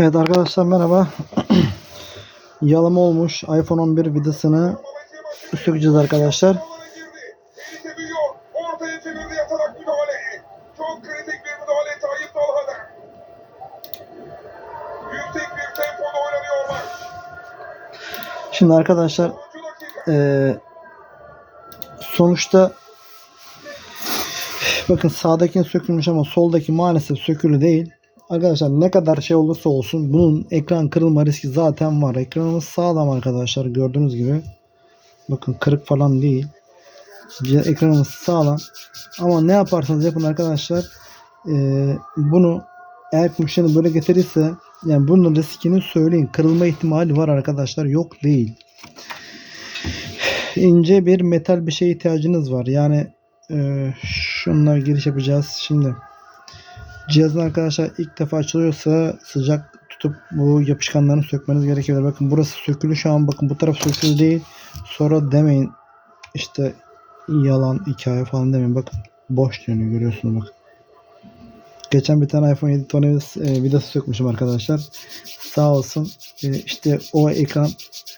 Evet arkadaşlar merhaba. Yalama olmuş iPhone 11 vidasını sökeceğiz arkadaşlar. Şimdi arkadaşlar 10. dakika. eee, sonuçta bakın sağdakinin sökülmüş ama soldaki maalesef sökülü değil. Arkadaşlar ne kadar şey olursa olsun bunun ekran kırılma riski zaten var. Ekranımız sağlam arkadaşlar gördüğünüz gibi. Bakın kırık falan değil. Ekranımız sağlam. Ama ne yaparsanız yapın arkadaşlar eee, bunu eğer müşteri böyle getirirse yani bunun riskini söyleyin. Kırılma ihtimali var arkadaşlar. Yok değil ince bir metal bir şeye ihtiyacınız var. Yani e, şununla giriş yapacağız. Şimdi cihazın arkadaşlar ilk defa açılıyorsa sıcak tutup bu yapışkanlarını sökmeniz gerekebilir. Bakın burası sökülü şu an bakın bu taraf sökülü değil. Sonra demeyin işte yalan hikaye falan demeyin. Bakın boş dönüyor görüyorsunuz bak. Geçen bir tane iPhone 7 tane e, vidası sökmüşüm arkadaşlar. Sağ olsun e, işte o ekran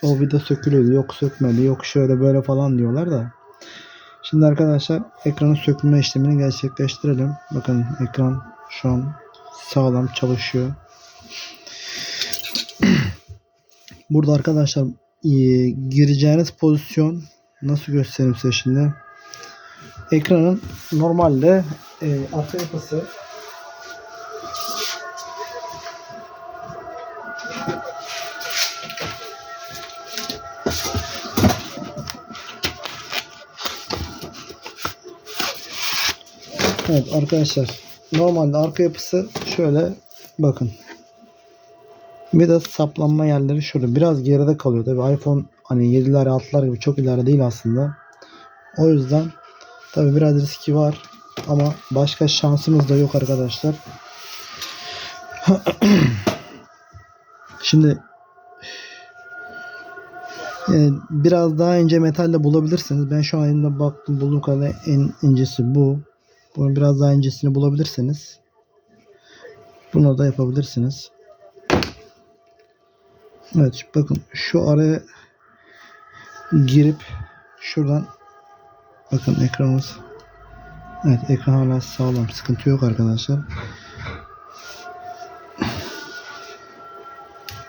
o vida sökülüyordu. Yok sökmedi. Yok şöyle böyle falan diyorlar da. Şimdi arkadaşlar ekranın sökülme işlemini gerçekleştirelim. Bakın ekran şu an sağlam çalışıyor. Burada arkadaşlar e, gireceğiniz pozisyon nasıl göstereyim size şimdi. Ekranın normalde e, arka yapısı Evet arkadaşlar normalde arka yapısı şöyle bakın. Bir de saplanma yerleri şöyle biraz geride kalıyor. Tabi iPhone hani 7'ler 6'lar gibi çok ileride değil aslında. O yüzden tabi biraz riski var ama başka şansımız da yok arkadaşlar. Şimdi e, biraz daha ince metalle bulabilirsiniz. Ben şu an elimde baktım bulduğum kadarıyla en incesi bu. Bunu biraz daha incesini bulabilirseniz bunu da yapabilirsiniz. Evet bakın şu araya girip şuradan bakın ekranımız Evet ekran hala sağlam sıkıntı yok arkadaşlar.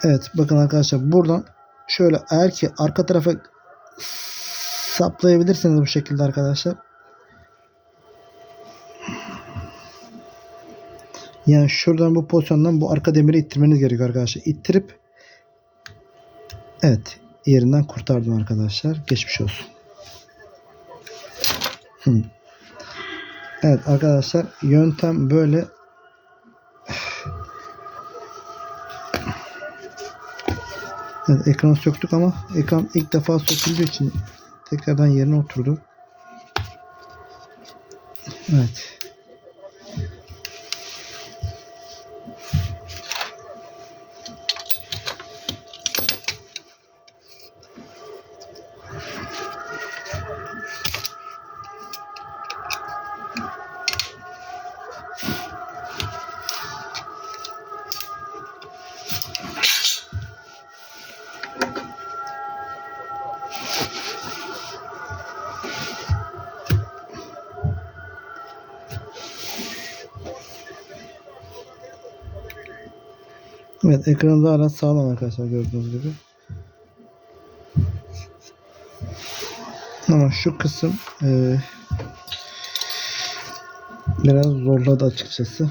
Evet bakın arkadaşlar buradan şöyle eğer ki arka tarafa saplayabilirseniz bu şekilde arkadaşlar Yani şuradan bu pozisyondan bu arka demiri ittirmeniz gerekiyor arkadaşlar. İttirip evet yerinden kurtardım arkadaşlar. Geçmiş olsun. Evet arkadaşlar yöntem böyle. Evet ekranı söktük ama ekran ilk defa söküldüğü için tekrardan yerine oturdu. Evet. Evet ekranı hala sağlam arkadaşlar gördüğünüz gibi. Ama şu kısım eee, biraz zorladı açıkçası.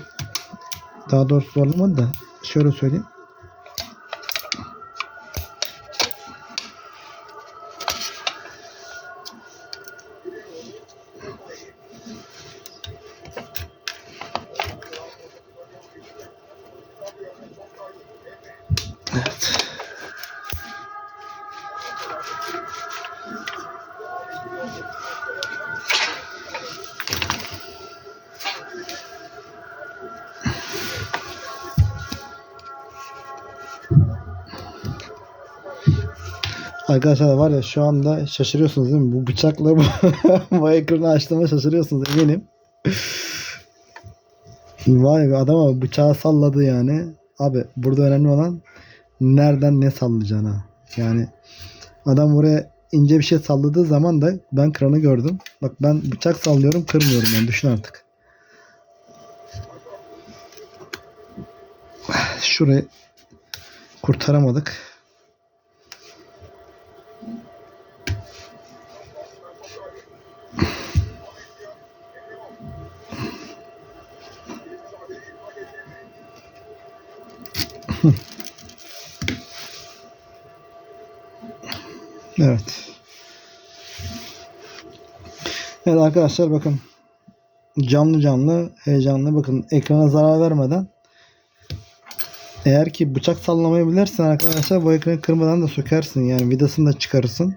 Daha doğrusu zorlamadı da şöyle söyleyeyim. Evet. Arkadaşlar var ya şu anda şaşırıyorsunuz değil mi? Bu bıçakla bu, ekranı açtığıma şaşırıyorsunuz eminim. Vay be adam ama bıçağı salladı yani. Abi burada önemli olan nereden ne sallayacağına. Yani adam buraya ince bir şey salladığı zaman da ben kranı gördüm. Bak ben bıçak sallıyorum kırmıyorum yani düşün artık. Şurayı kurtaramadık. Evet. Evet arkadaşlar bakın. Canlı canlı, heyecanlı bakın ekrana zarar vermeden eğer ki bıçak sallamayı bilirsen arkadaşlar bu ekranı kırmadan da sökersin. Yani vidasını da çıkarırsın.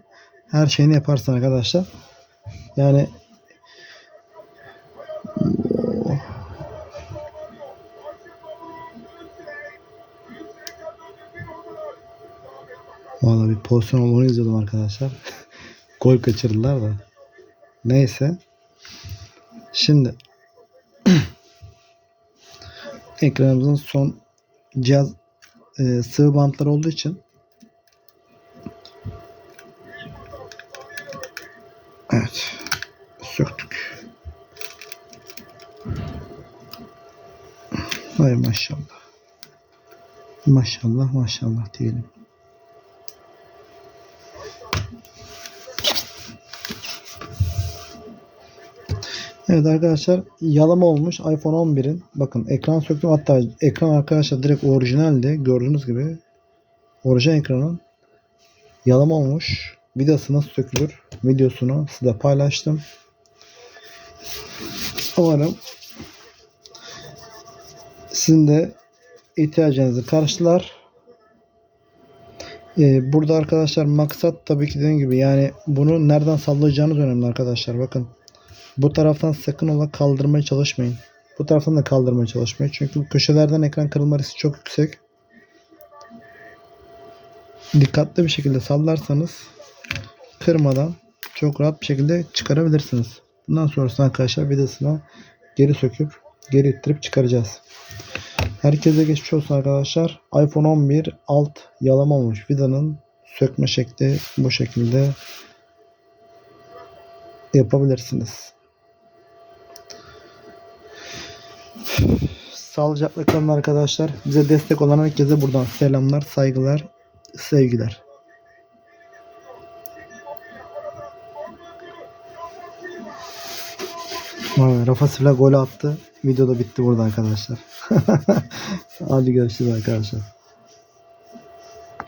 Her şeyini yaparsın arkadaşlar. Yani Valla bir pozisyon olduğunu izliyordum arkadaşlar. Gol kaçırdılar da. Neyse. Şimdi ekranımızın son cihaz e, sıvı bantlar olduğu için Evet. Söktük. Hay maşallah. Maşallah maşallah diyelim. Evet arkadaşlar yalama olmuş iPhone 11'in. Bakın ekran söktüm hatta ekran arkadaşlar direkt orijinaldi. Gördüğünüz gibi orijinal ekranın yalama olmuş. Vidası nasıl sökülür videosunu size paylaştım. Umarım sizin de ihtiyacınızı karşılar. Ee, burada arkadaşlar maksat tabii ki dediğim gibi yani bunu nereden sallayacağınız önemli arkadaşlar. Bakın bu taraftan sakın ola kaldırmaya çalışmayın. Bu taraftan da kaldırmaya çalışmayın. Çünkü köşelerden ekran kırılma riski çok yüksek. Dikkatli bir şekilde sallarsanız kırmadan çok rahat bir şekilde çıkarabilirsiniz. Bundan sonrasında arkadaşlar vidasını geri söküp geri ittirip çıkaracağız. Herkese geçmiş olsun arkadaşlar. iPhone 11 alt yalama olmuş vidanın sökme şekli bu şekilde yapabilirsiniz. Sağlıcakla kalın arkadaşlar. Bize destek olan herkese buradan selamlar, saygılar, sevgiler. Rafa Silva gol attı. Video da bitti burada arkadaşlar. Hadi görüşürüz arkadaşlar.